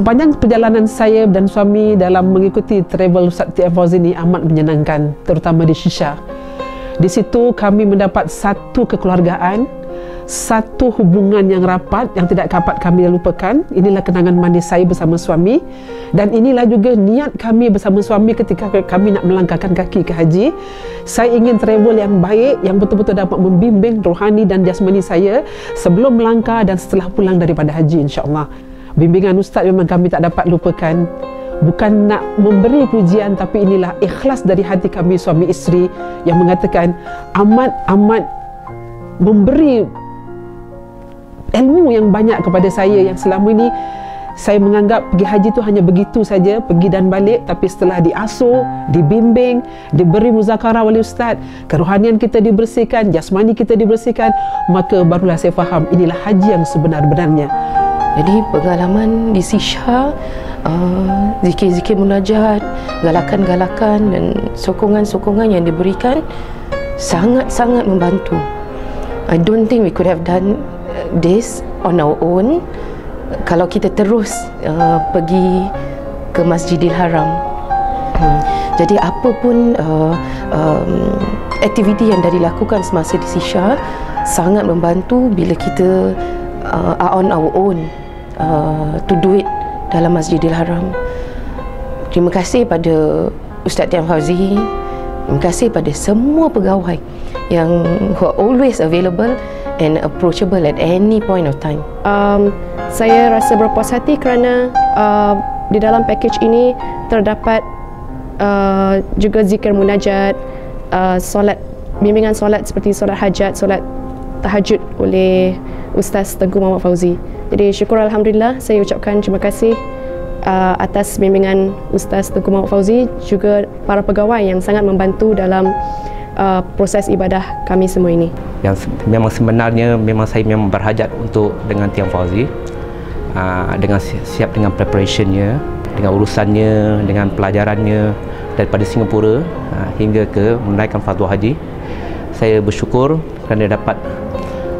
Sepanjang perjalanan saya dan suami dalam mengikuti travel Ustaz TF Fauzi ini amat menyenangkan, terutama di Shisha. Di situ kami mendapat satu kekeluargaan, satu hubungan yang rapat yang tidak dapat kami lupakan. Inilah kenangan manis saya bersama suami dan inilah juga niat kami bersama suami ketika kami nak melangkahkan kaki ke haji. Saya ingin travel yang baik yang betul-betul dapat membimbing rohani dan jasmani saya sebelum melangkah dan setelah pulang daripada haji insya-Allah bimbingan ustaz memang kami tak dapat lupakan. Bukan nak memberi pujian tapi inilah ikhlas dari hati kami suami isteri yang mengatakan amat amat memberi ilmu yang banyak kepada saya. Yang selama ini saya menganggap pergi haji itu hanya begitu saja pergi dan balik tapi setelah diasuh dibimbing diberi muzakarah oleh ustaz kerohanian kita dibersihkan jasmani kita dibersihkan maka barulah saya faham inilah haji yang sebenar-benarnya jadi pengalaman di Sisha uh, zikir-zikir munajat, galakan-galakan dan sokongan-sokongan yang diberikan sangat-sangat membantu. I don't think we could have done this on our own kalau kita terus uh, pergi ke Masjidil Haram. Hmm. Jadi apa pun uh, um, aktiviti yang dah dilakukan semasa di Sisha sangat membantu bila kita uh, are on our own uh, to do it dalam Masjidil Haram. Terima kasih pada Ustaz Tiam Fauzi. Terima kasih pada semua pegawai yang who are always available and approachable at any point of time. Um, saya rasa berpuas hati kerana uh, di dalam package ini terdapat uh, juga zikir munajat, uh, solat bimbingan solat seperti solat hajat, solat tahajud oleh Ustaz Tengku Muhammad Fauzi. Jadi syukur Alhamdulillah saya ucapkan terima kasih uh, atas bimbingan Ustaz Tengku Muhammad Fauzi juga para pegawai yang sangat membantu dalam uh, proses ibadah kami semua ini. Yang memang sebenarnya memang saya memang berhajat untuk dengan Tiang Fauzi uh, dengan siap dengan preparationnya, dengan urusannya, dengan pelajarannya daripada Singapura uh, hingga ke menunaikan fatwa haji. Saya bersyukur kerana dapat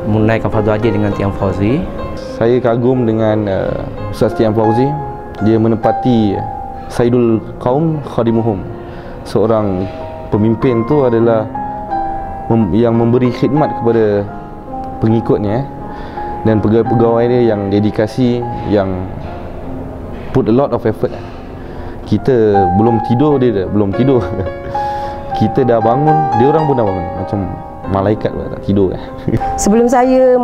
menunaikan fatwa haji dengan Tiang Fauzi. Saya kagum dengan uh, Ustaz Tian Fauzi. Dia menepati Saidul Kaum Khadimuhum. Seorang pemimpin tu adalah mem- yang memberi khidmat kepada pengikutnya eh. dan pegawai-pegawai dia yang dedikasi yang put a lot of effort kita belum tidur dia dah, belum tidur. Kita dah bangun dia orang pun dah bangun. Macam malaikat pun tak tidur eh. sebelum saya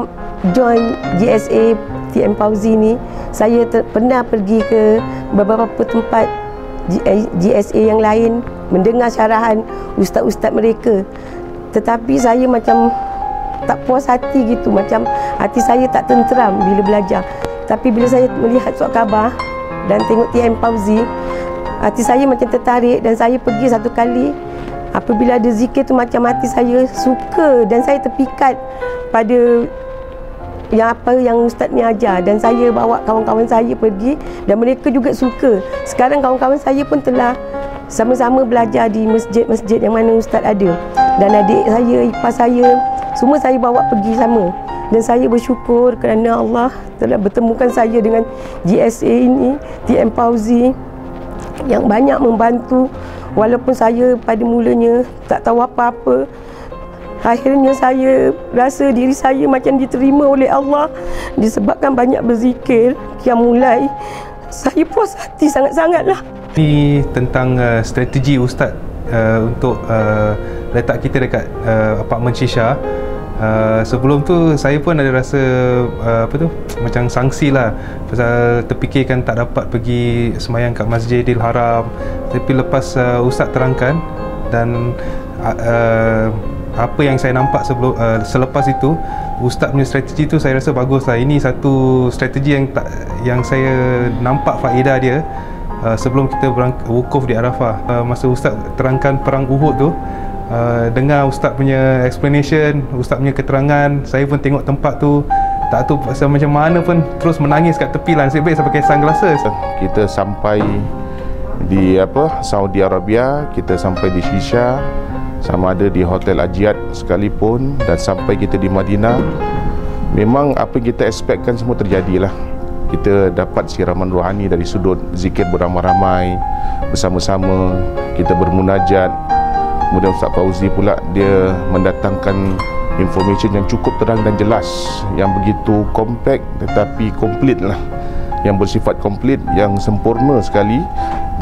join GSA TM Pauzi ni saya ter, pernah pergi ke beberapa tempat GSA yang lain mendengar syarahan ustaz-ustaz mereka tetapi saya macam tak puas hati gitu macam hati saya tak tenteram bila belajar tapi bila saya melihat surat khabar dan tengok TM Pauzi hati saya macam tertarik dan saya pergi satu kali apabila ada zikir tu macam hati saya suka dan saya terpikat pada yang apa yang ustaz ni ajar dan saya bawa kawan-kawan saya pergi dan mereka juga suka. Sekarang kawan-kawan saya pun telah sama-sama belajar di masjid-masjid yang mana ustaz ada. Dan adik saya, ipar saya, semua saya bawa pergi sama. Dan saya bersyukur kerana Allah telah bertemukan saya dengan GSA ini, TM Pauzi yang banyak membantu walaupun saya pada mulanya tak tahu apa-apa Akhirnya saya rasa diri saya macam diterima oleh Allah disebabkan banyak berzikir yang mulai saya puas hati sangat-sangatlah. Ini tentang uh, strategi ustaz uh, untuk uh, letak kita dekat uh, apartmen Shisha. Uh, sebelum tu saya pun ada rasa uh, apa tu macam sangsi lah. Pasal terfikirkan tak dapat pergi semayang kat Masjidil Haram. Tapi lepas uh, ustaz terangkan dan uh, uh, apa yang saya nampak sebelum uh, selepas itu ustaz punya strategi tu saya rasa bagus lah. Ini satu strategi yang tak, yang saya nampak faedah dia uh, sebelum kita berang, wukuf di Arafah. Uh, masa ustaz terangkan perang Uhud tu uh, dengar ustaz punya explanation ustaz punya keterangan. Saya pun tengok tempat tu. Tak tahu pasal macam mana pun terus menangis kat tepi lah baik saya pakai sunglasses kita sampai di apa? Saudi Arabia kita sampai di Shisha sama ada di Hotel Ajiat sekalipun dan sampai kita di Madinah. Memang apa kita expectkan semua terjadilah. Kita dapat siraman rohani dari sudut zikir beramai-ramai bersama-sama. Kita bermunajat kemudian Ustaz Fauzi pula dia mendatangkan information yang cukup terang dan jelas yang begitu kompak tetapi komplit lah. Yang bersifat komplit yang sempurna sekali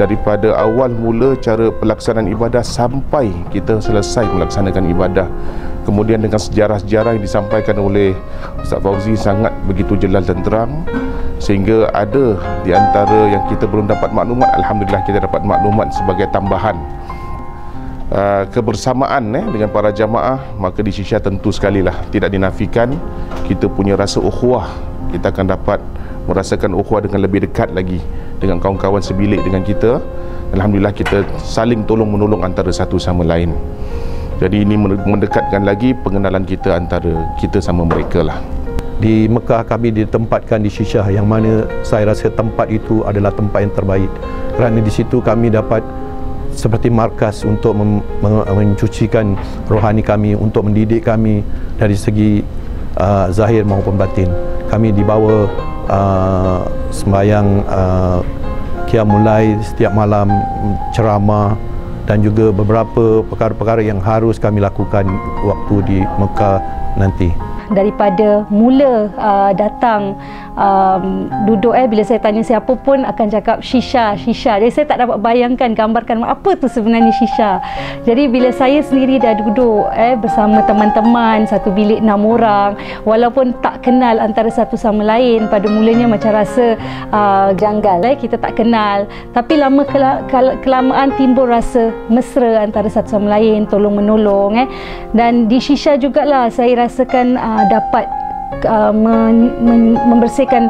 daripada awal mula cara pelaksanaan ibadah sampai kita selesai melaksanakan ibadah. Kemudian dengan sejarah-sejarah yang disampaikan oleh Ustaz Fauzi sangat begitu jelas dan terang sehingga ada di antara yang kita belum dapat maklumat Alhamdulillah kita dapat maklumat sebagai tambahan uh, kebersamaan eh, dengan para jamaah maka di Shisha tentu sekali lah tidak dinafikan kita punya rasa ukhuwah. Kita akan dapat merasakan ukhuwah dengan lebih dekat lagi dengan kawan-kawan sebilik dengan kita. Alhamdulillah kita saling tolong menolong antara satu sama lain. Jadi ini mendekatkan lagi pengenalan kita antara kita sama mereka lah. Di Mekah kami ditempatkan di Shisha yang mana saya rasa tempat itu adalah tempat yang terbaik. Kerana di situ kami dapat seperti markas untuk mencucikan rohani kami untuk mendidik kami dari segi uh, zahir maupun batin. Kami dibawa uh, sembahyang uh, mulai setiap malam ceramah dan juga beberapa perkara-perkara yang harus kami lakukan waktu di Mekah nanti daripada mula uh, datang um, duduk eh bila saya tanya siapa pun akan cakap shisha shisha. Jadi saya tak dapat bayangkan gambarkan apa tu sebenarnya shisha. Jadi bila saya sendiri dah duduk eh bersama teman-teman satu bilik enam orang walaupun tak kenal antara satu sama lain pada mulanya macam rasa uh, janggal eh kita tak kenal. Tapi lama kelamaan timbul rasa mesra antara satu sama lain tolong menolong eh. Dan di shisha jugalah saya rasakan uh, dapat uh, men, men, membersihkan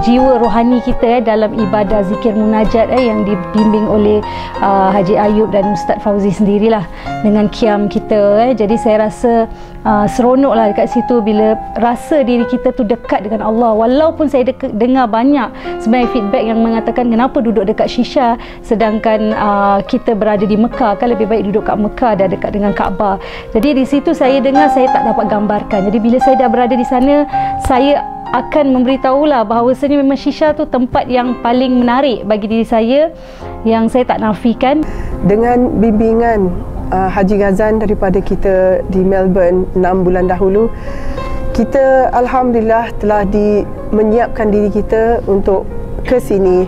jiwa rohani kita eh, dalam ibadah zikir munajat eh, yang dibimbing oleh uh, Haji Ayub dan Ustaz Fauzi sendirilah dengan kiam kita eh. jadi saya rasa uh, seronok lah dekat situ bila rasa diri kita tu dekat dengan Allah. Walaupun saya dek- dengar banyak sebenarnya feedback yang mengatakan kenapa duduk dekat Shisha sedangkan uh, kita berada di Mekah kan lebih baik duduk kat Mekah dah dekat dengan Kaabah. Jadi di situ saya dengar saya tak dapat gambarkan. Jadi bila saya dah berada di sana saya akan memberitahulah bahawasanya memang Shisha tu tempat yang paling menarik bagi diri saya yang saya tak nafikan. Dengan bimbingan uh, Haji Ghazan daripada kita di Melbourne 6 bulan dahulu kita alhamdulillah telah di menyiapkan diri kita untuk ke sini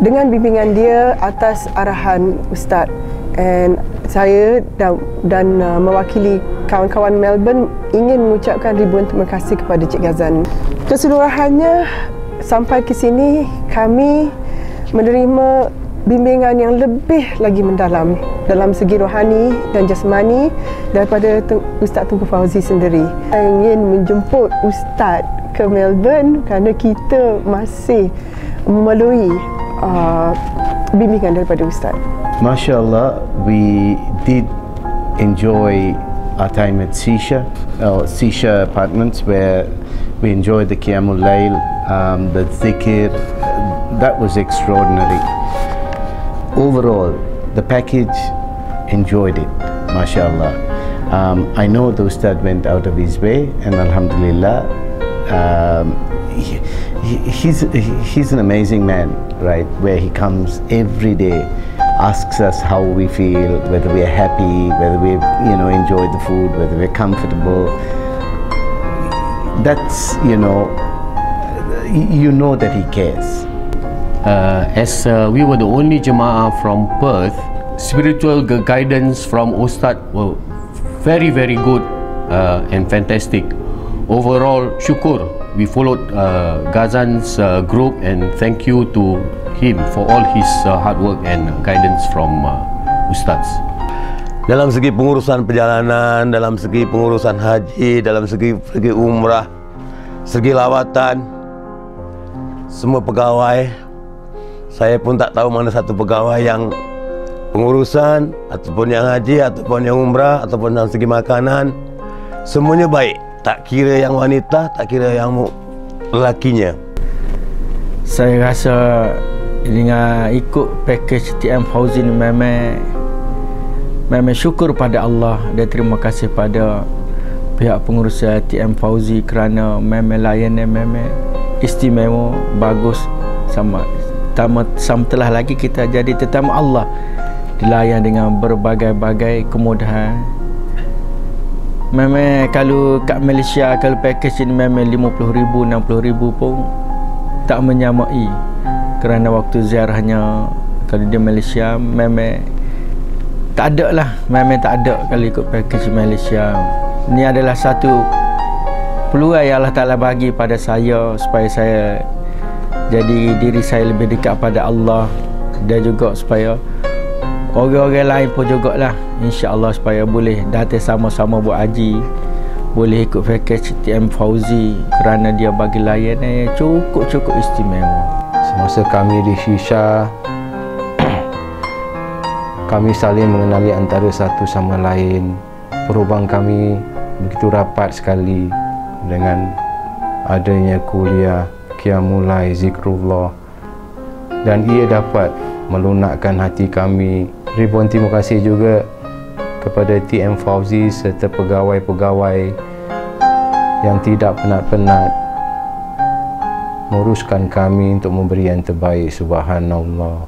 dengan bimbingan dia atas arahan ustaz. And saya dan, dan uh, mewakili kawan-kawan Melbourne ingin mengucapkan ribuan terima kasih kepada Cik Gazan. Keseluruhannya sampai ke sini kami menerima bimbingan yang lebih lagi mendalam dalam segi rohani dan jasmani daripada Ustaz Tunku Fauzi sendiri. Saya ingin menjemput Ustaz ke Melbourne kerana kita masih melalui uh, bimbingan daripada Ustaz. Masya Allah, we did enjoy our time at Sisha, or Sisha Apartments, where we enjoyed the Qiyamul Layl, um, the zikr. That was extraordinary. Overall, the package enjoyed it, mashallah. Um, I know the Ustad went out of his way, and Alhamdulillah, um, he, he's, he's an amazing man, right? Where he comes every day asks us how we feel, whether we are happy, whether we you know enjoyed the food, whether we're comfortable. That's you know, you know that he cares. Uh, as uh, we were the only jemaah from Perth, spiritual guidance from Ustad were very very good uh, and fantastic. Overall, syukur. We followed uh, Gazan's uh, group and thank you to him for all his uh, hard work and guidance from uh, Ustaz. Dalam segi pengurusan perjalanan, dalam segi pengurusan haji, dalam segi segi umrah, segi lawatan, semua pegawai, saya pun tak tahu mana satu pegawai yang pengurusan ataupun yang haji ataupun yang umrah ataupun dalam segi makanan semuanya baik tak kira yang wanita tak kira yang lelakinya saya rasa dengan ikut package TM Fauzi ni memang memang syukur pada Allah. Dan terima kasih pada pihak pengurusan TM Fauzi kerana memang layan memang istimewa bagus. Sama sama, sama telah lagi kita jadi tetamu Allah. Dilayan dengan berbagai-bagai kemudahan memang kalau kat Malaysia kalau package ini memang RM50,000 RM60,000 pun tak menyamai. Kerana waktu ziarahnya kalau di Malaysia memang tak ada lah. Memang tak ada kalau ikut package Malaysia. Ini adalah satu peluang yang Allah Ta'ala bagi pada saya supaya saya jadi diri saya lebih dekat pada Allah dan juga supaya orang-orang lain pun jugalah insya-Allah supaya boleh datang sama-sama buat haji boleh ikut package TM Fauzi kerana dia bagi layanan yang cukup-cukup istimewa. Semasa kami di Shisha kami saling mengenali antara satu sama lain. Perubahan kami begitu rapat sekali dengan adanya kuliah Qiyamulai Zikrullah dan ia dapat melunakkan hati kami. Ribuan terima kasih juga kepada TM Fauzi serta pegawai-pegawai yang tidak penat-penat menguruskan kami untuk memberi yang terbaik subhanallah